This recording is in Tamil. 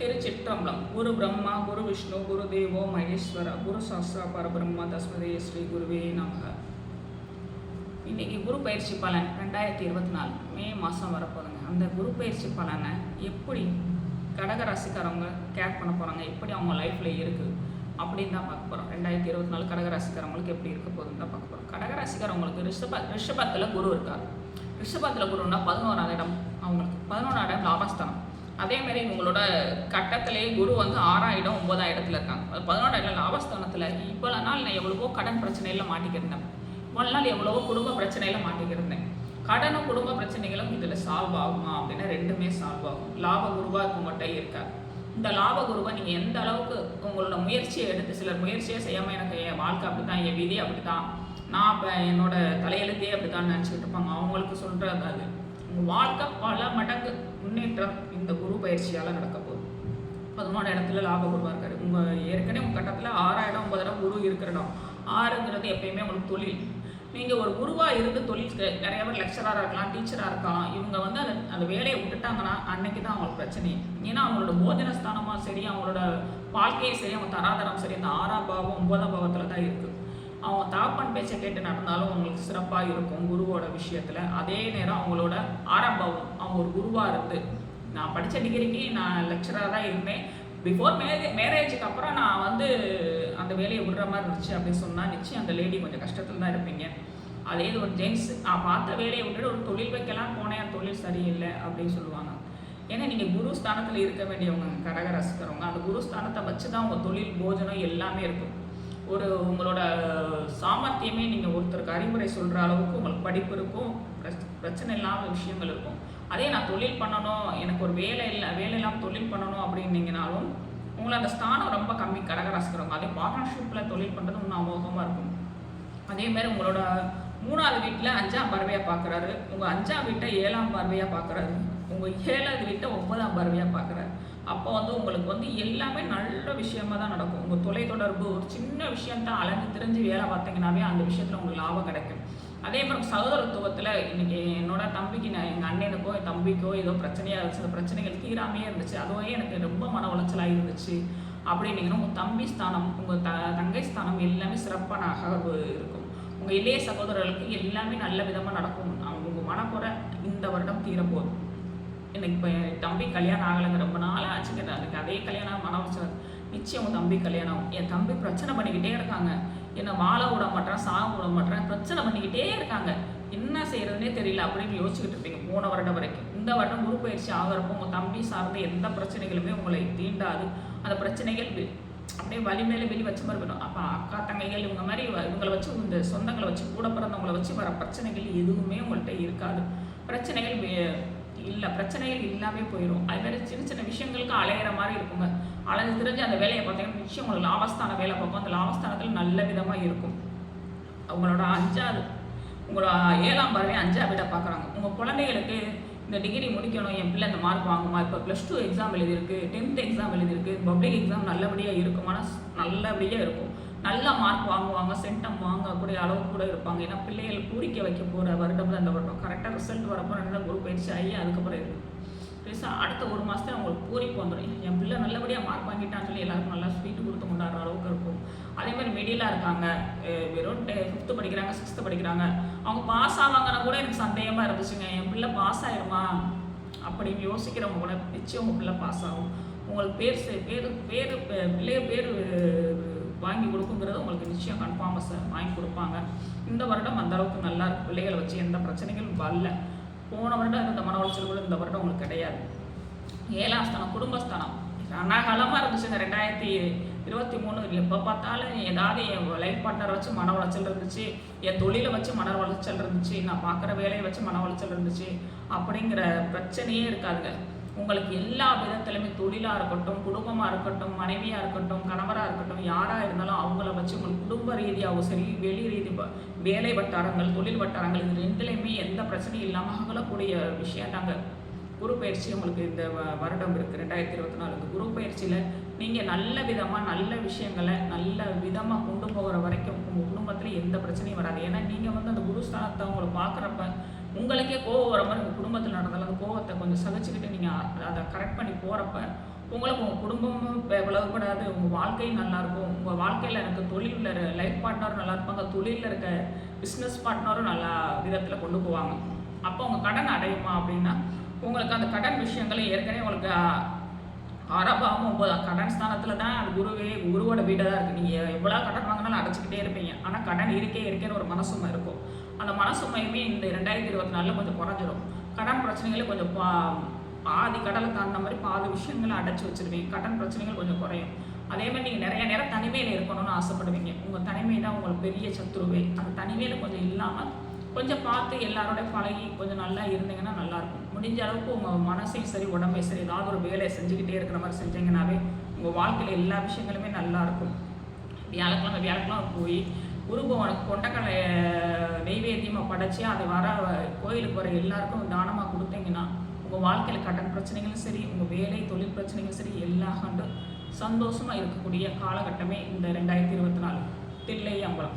திருச்சிற்றம்பலம். குரு பிரம்மா குரு விஷ்ணு குரு தேவோ மகேஸ்வர குரு சாஸ்திரா பரபிரம்மா தஸ்மதே ஸ்ரீ குருவே நமக. இன்னைக்கு குரு பயிற்சி பலன் ரெண்டாயிரத்தி இருபத்தி நாலு மே மாதம் வரப்போதுங்க அந்த குரு பயிற்சி பலனை எப்படி கடக ராசிக்காரவங்க கேர் பண்ண போகிறாங்க எப்படி அவங்க லைஃப்பில் இருக்குது அப்படின்னு தான் பார்க்க போகிறோம் ரெண்டாயிரத்தி இருபத்தி நாலு கடக ராசிக்காரவங்களுக்கு எப்படி இருக்க போகுதுன்னு தான் பார்க்க போகிறோம் கடக ராசிக்காரவங்களுக்கு ரிஷப ரிஷபத்தில் குரு இருக்கார். ரிஷபத்தில் குருன்னா பதினோராம் இடம் அவங்களுக்கு. பதினோராம் இடம் லாபஸ்தானம். அதே மாதிரி உங்களோட கட்டத்திலேயே குரு வந்து ஆறாயிரம் இடம் ஒன்பதாம் இடத்துல இருக்காங்க பதினோராயிரம் லாபஸ்தானத்தில் இவ்வளோ நாள் நான் எவ்வளவோ கடன் பிரச்சனையில் மாட்டிக்கிருந்தேன் இவ்வளோ நாள் எவ்வளவோ குடும்ப பிரச்சனையில் மாட்டிக்கிருந்தேன் கடனும் குடும்ப பிரச்சனைகளும் இதில் சால்வ் ஆகுமா அப்படின்னா ரெண்டுமே சால்வ் ஆகும். லாப குருவா உங்கள்கிட்ட இருக்காது இந்த லாப குருவை நீங்கள் எந்த அளவுக்கு உங்களோட முயற்சியை எடுத்து சிலர் முயற்சியே செய்யாமல் எனக்கு என் வாழ்க்கை அப்படி தான் என் விதி அப்படி தான் நான் இப்போ என்னோட தலையெழுத்தே அப்படி தான் நினச்சிக்கிட்டு இருப்பாங்க. அவங்களுக்கு சொல்கிறது அது. உங்கள் வாழ்க்கை பல மடங்கு முன்னேற்றம் இந்த குரு பயிற்சியால் நடக்க போகுது. பதினோரு இடத்துல லாப குருவாக இருக்காரு. உங்கள் ஏற்கனவே உங்கள் கட்டத்தில் ஆறாயிரம் ஒன்பதாயிரம் குரு இருக்கிற இடம் ஆறுங்கிறது எப்பயுமே உங்களுக்கு தொழில். நீங்கள் ஒரு குருவாக இருந்து தொழில் நிறைய பேர் லெக்சராக இருக்கலாம் டீச்சராக இருக்கலாம். இவங்க வந்து அந்த அந்த வேலையை விட்டுட்டாங்கன்னா அன்னைக்கு தான் அவங்களுக்கு பிரச்சனை. ஏன்னா அவங்களோட போஜன ஸ்தானமாக சரி அவங்களோட வாழ்க்கையும் சரி அவங்க தராதரம் சரி அந்த ஆறாம் பாவம் ஒன்பதாம் பாவத்தில் தான் இருக்குது அவங்க தாப்பன் பேச்சை கேட்டு நடந்தாலும் அவங்களுக்கு சிறப்பாக இருக்கும் குருவோட விஷயத்தில். அதே நேரம் அவங்களோட ஆரம்பம் அவங்க ஒரு குருவாக இருந்து. நான் படித்த டிகிரிக்கு நான் லெக்சராக தான் இருந்தேன். பிஃபோர் மேரே மேரேஜுக்கு அப்புறம் நான் வந்து அந்த வேலையை விடுற மாதிரி இருந்துச்சு அப்படின்னு சொன்னால் நிச்சயம் அந்த லேடி கொஞ்சம் கஷ்டத்தில் தான் இருப்பீங்க. அதே இது ஒரு ஜென்ஸ் நான் பார்த்த வேலையை விட்டுட்டு ஒரு தொழில் வைக்கலாம் போனேன். தொழில் சரியில்லை அப்படின்னு சொல்லுவாங்க. ஏன்னா நீங்கள் குரு ஸ்தானத்தில் இருக்க வேண்டியவங்க கடக ரசிக்கிறவங்க அந்த குரு ஸ்தானத்தை வச்சு தான் உங்கள் தொழில் போஜனம் எல்லாமே இருக்கும். ஒரு உங்களோட சாமர்த்தியமே நீங்கள் ஒருத்தருக்கு அறிவுரை சொல்கிற அளவுக்கு உங்களுக்கு படிப்பு இருக்கும் பிரச்சனை இல்லாத விஷயங்கள் இருக்கும். அதே நான் தொழில் பண்ணணும் எனக்கு ஒரு வேலை இல்லை வேலை இல்லாமல் தொழில் பண்ணணும் அப்படின்னீங்கனாலும் உங்களை அந்த ஸ்தானம் ரொம்ப கம்மி கடகராசிக்கிறவங்க. அதே பார்ட்னர்ஷிப்பில் தொழில் பண்ணுறது இன்னும் அமோகமாக இருக்கும். அதே மாதிரி உங்களோட மூணாவது வீட்டில் அஞ்சாம் பார்வையாக பார்க்குறாரு உங்கள் அஞ்சாம் வீட்டை ஏழாம் பார்வையாக பார்க்குறாரு உங்கள் ஏழாவது வீட்டை ஒன்பதாம் பார்வையாக பார்க்குறாரு அப்போ வந்து உங்களுக்கு வந்து எல்லாமே நல்ல விஷயமா தான் நடக்கும். உங்கள் தொலைத்தொடர்பு ஒரு சின்ன விஷயந்தான் அலைஞ்சு தெரிஞ்சு வேலை பார்த்தீங்கன்னாவே அந்த விஷயத்தில் உங்களுக்கு லாபம் கிடைக்கும். அதே மாதிரி சகோதரத்துவத்தில் இன்னைக்கு என்னோட தம்பிக்கு நான் எங்கள் அண்ணனுக்கோ என் தம்பிக்கோ ஏதோ பிரச்சனையாக இருந்துச்சு. அந்த பிரச்சனைகள் தீராமையே இருந்துச்சு. அதுவே எனக்கு ரொம்ப மன உளைச்சலாக இருந்துச்சு. அப்படின்னீங்கன்னா உங்கள் தம்பி ஸ்தானம் உங்கள் த தங்கை ஸ்தானம் எல்லாமே சிறப்பானாக இருக்கும். உங்கள் இளைய சகோதரர்களுக்கு எல்லாமே நல்ல விதமாக நடக்கும். அவங்க உங்கள் மனக்குறை இந்த வருடம் தீரப்போகுது. எனக்கு இப்போ என் தம்பி கல்யாணம் ஆகலைங்க ரொம்ப நாளாக ஆச்சுங்க. எனக்கு அதே கல்யாணம் மன நிச்சயம் உன் தம்பி கல்யாணம் ஆகும். என் தம்பி பிரச்சனை பண்ணிக்கிட்டே இருக்காங்க. என்னை வாழ விட மாட்டேன் சாக விட மாட்டேன் பிரச்சனை பண்ணிக்கிட்டே இருக்காங்க. என்ன செய்யறதுனே தெரியல அப்படின்னு யோசிச்சுக்கிட்டு இருப்பீங்க போன வருடம் வரைக்கும். இந்த வருடம் குரு பயிற்சி ஆகிறப்போ உங்கள் தம்பி சார்ந்த எந்த பிரச்சனைகளுமே உங்களை தீண்டாது. அந்த பிரச்சனைகள் அப்படியே வலி மேலே வெளி வச்ச மாதிரி வரும். அப்போ அக்கா தங்கைகள் இவங்க மாதிரி வ- இவங்களை வச்சு இந்த சொந்தங்களை வச்சு கூட பிறந்தவங்களை வச்சு வர பிரச்சனைகள் எதுவுமே உங்கள்கிட்ட இருக்காது. பிரச்சனைகள் வே- இல்லை பிரச்சனைகள் இல்லாமே போயிடும் அது மாதிரி சின்ன சின்ன விஷயங்களுக்கு அலையிற மாதிரி இருக்குங்க. அலைஞ்சு தெரிஞ்சு அந்த வேலையை பார்த்தீங்கன்னா நிச்சயம் உங்களுக்கு லாபஸ்தான வேலை பார்ப்போம் அந்த லாபஸ்தானத்தில் நல்ல விதமாக இருக்கும். அவங்களோட அஞ்சாவது உங்களோட ஏழாம் பார்வை அஞ்சாவது வீட்டை பார்க்குறாங்க. உங்கள் குழந்தைகளுக்கு இந்த டிகிரி முடிக்கணும் என் பிள்ளை இந்த மார்க் வாங்குமா? இப்போ ப்ளஸ் டூ எக்ஸாம் எழுதியிருக்கு டென்த் எக்ஸாம் எழுதியிருக்கு பப்ளிக் எக்ஸாம் நல்லபடியாக இருக்குமானா நல்லபடியாக இருக்கும். நல்ல மார்க் வாங்குவாங்க சென்டம் வாங்கக்கூடிய அளவு கூட இருப்பாங்க. ஏன்னா பிள்ளைகள் பூரிக்க வைக்க போகிற வருடம். தான் இந்த வருடம் கரெக்டாக ரிசல்ட் வரப்போ நல்ல குரூப் பயிற்சி ஆகி அதுக்கப்புறம் இருக்கு. பெருசாக அடுத்த ஒரு மாதத்துல அவங்களுக்கு பூரிப்பு வந்துடும் என் பிள்ளை நல்லபடியாக மார்க் வாங்கிட்டான்னு சொல்லி எல்லாருக்கும் நல்லா ஸ்வீட் கொடுத்து கொண்டாடுற அளவுக்கு இருக்கும். அதே மாதிரி மிடிலாக இருக்காங்க. வெறும் ஃபிஃப்த்து படிக்கிறாங்க சிக்ஸ்த்து படிக்கிறாங்க. அவங்க பாஸ் ஆவாங்கன்னா கூட எனக்கு சந்தேகமாக இருந்துச்சுங்க. என் பிள்ளை பாஸ் ஆயிருமா? அப்படின்னு யோசிக்கிறவங்க கூட நிச்சயம் உங்கள் பிள்ளை பாஸ் ஆகும். உங்களுக்கு பேர் செ- பேர் பேர் பிள்ளைய பேர் வாங்கி கொடுக்குங்கிறது உங்களுக்கு நிச்சயம் கன்ஃபார்மஸ் வாங்கி கொடுப்பாங்க. இந்த வருடம் அந்த அளவுக்கு நல்லா பிள்ளைகளை வச்சு எந்த பிரச்சனைகளும் வரல. போன வருடம் இருந்த மன உளைச்சல் கூட இந்த வருடம் உங்களுக்கு கிடையாது. ஏழாம் ஸ்தானம் குடும்பஸ்தானம் ரணகாலமாக இருந்துச்சுங்க. ரெண்டாயிரத்தி இருபத்தி மூணு எப்போ பார்த்தாலும் ஏதாவது என் லைஃப் பார்ட்னர் வச்சு மன உளைச்சல் இருந்துச்சு. என் தொழிலை வச்சு மன உளைச்சல் இருந்துச்சு. நான் பார்க்குற வேலையை வச்சு மன உளைச்சல் இருந்துச்சு. அப்படிங்கிற பிரச்சனையே இருக்காதுங்க. உங்களுக்கு எல்லா விதத்துலையுமே தொழிலாக இருக்கட்டும் குடும்பமாக இருக்கட்டும் மனைவியாக இருக்கட்டும் கணவராக இருக்கட்டும் யாராக இருந்தாலும் அவங்கள வச்சு உங்களுக்கு குடும்ப ரீதியாகவும் சரி வெளி ரீதி வேலை வட்டாரங்கள் தொழில் வட்டாரங்கள் இது ரெண்டுலேயுமே எந்த பிரச்சனையும் இல்லாமல் அகலக்கூடிய விஷயம் தாங்க குரு பயிற்சி உங்களுக்கு இந்த வ- வருடம் இருக்குது ரெண்டாயிரத்தி இருபத்தி நாலு. இந்த குரு பயிற்சியில் நீங்கள் நல்ல விதமாக நல்ல விஷயங்களை நல்ல விதமாக கொண்டு போகிற வரைக்கும் உங்கள் குடும்பத்தில் எந்த பிரச்சனையும் வராது. ஏன்னா நீங்கள் வந்து அந்த குரு ஸ்தானத்தை உங்களை பார்க்குறப்ப உங்களுக்கே கோவம் வர மாதிரி உங்கள் குடும்பத்தில் நடந்தாலும் அந்த கோவத்தை கொஞ்சம் சகிச்சுக்கிட்டு நீங்கள் அதை கரெக்ட் பண்ணி போகிறப்ப உங்களுக்கு உங்கள் குடும்பமும் பிளவுபடாது உங்கள் வாழ்க்கையும் நல்லாயிருக்கும். உங்கள் வாழ்க்கையில் எனக்கு தொழிலில் லைஃப் பார்ட்னரும் நல்லா இருப்பாங்க. தொழிலில் இருக்க பிஸ்னஸ் பார்ட்னரும் நல்லா விதத்தில் கொண்டு போவாங்க. அப்போ உங்கள் கடன் அடையுமா அப்படின்னா உங்களுக்கு அந்த கடன் விஷயங்களை ஏற்கனவே உங்களுக்கு ஆரம்பாகவும் ஒன்பதாம் கடன் ஸ்தானத்தில் தான் அது குருவே குருவோட வீடாக தான் இருக்குது நீங்கள் எவ்வளோ கடன் வாங்கினாலும் அடைச்சிக்கிட்டே இருப்பீங்க. ஆனால் கடன் இருக்கே இருக்கேன்னு ஒரு மனசுமை இருக்கும். அந்த மனசுமையுமே இந்த ரெண்டாயிரத்தி இருபத்தி நாலில் கொஞ்சம் குறைஞ்சிரும். கடன் பிரச்சனைகளை கொஞ்சம் பா பாதி கடலை தாண்டின மாதிரி பாதி விஷயங்களை அடைச்சி வச்சுருவீங்க. கடன் பிரச்சனைகள் கொஞ்சம் குறையும். அதே மாதிரி நீங்கள் நிறைய நேரம் தனிமையில் இருக்கணும்னு ஆசைப்படுவீங்க. உங்கள் தனிமை தான் உங்களுக்கு பெரிய சத்துருவே அந்த தனிமையில் கொஞ்சம் இல்லாமல் கொஞ்சம் பார்த்து எல்லாரோட பழகி கொஞ்சம் நல்லா இருந்தீங்கன்னா நல்லாயிருக்கும். முடிஞ்ச அளவுக்கு உங்கள் மனசையும் சரி உடம்பையும் சரி ஏதாவது ஒரு வேலையை செஞ்சுக்கிட்டே இருக்கிற மாதிரி செஞ்சீங்கன்னாவே உங்கள் வாழ்க்கையில் எல்லா விஷயங்களுமே நல்லாயிருக்கும். வியாழக்கிழமை வியாழக்கிழமை போய் குருபவனுக்கு கொண்டக்கடலை நெய்வேத்தியமாக படைச்சி அதை வர கோயிலுக்கு வர எல்லாருக்கும் தானமாக கொடுத்தீங்கன்னா உங்கள் வாழ்க்கையில் கடன் பிரச்சனைகளும் சரி உங்கள் வேலை தொழில் பிரச்சனைகளும் சரி எல்லா கண்டும் சந்தோஷமாக இருக்கக்கூடிய காலகட்டமே இந்த ரெண்டாயிரத்தி இருபத்தி நாலு. தில்லை அம்பலம்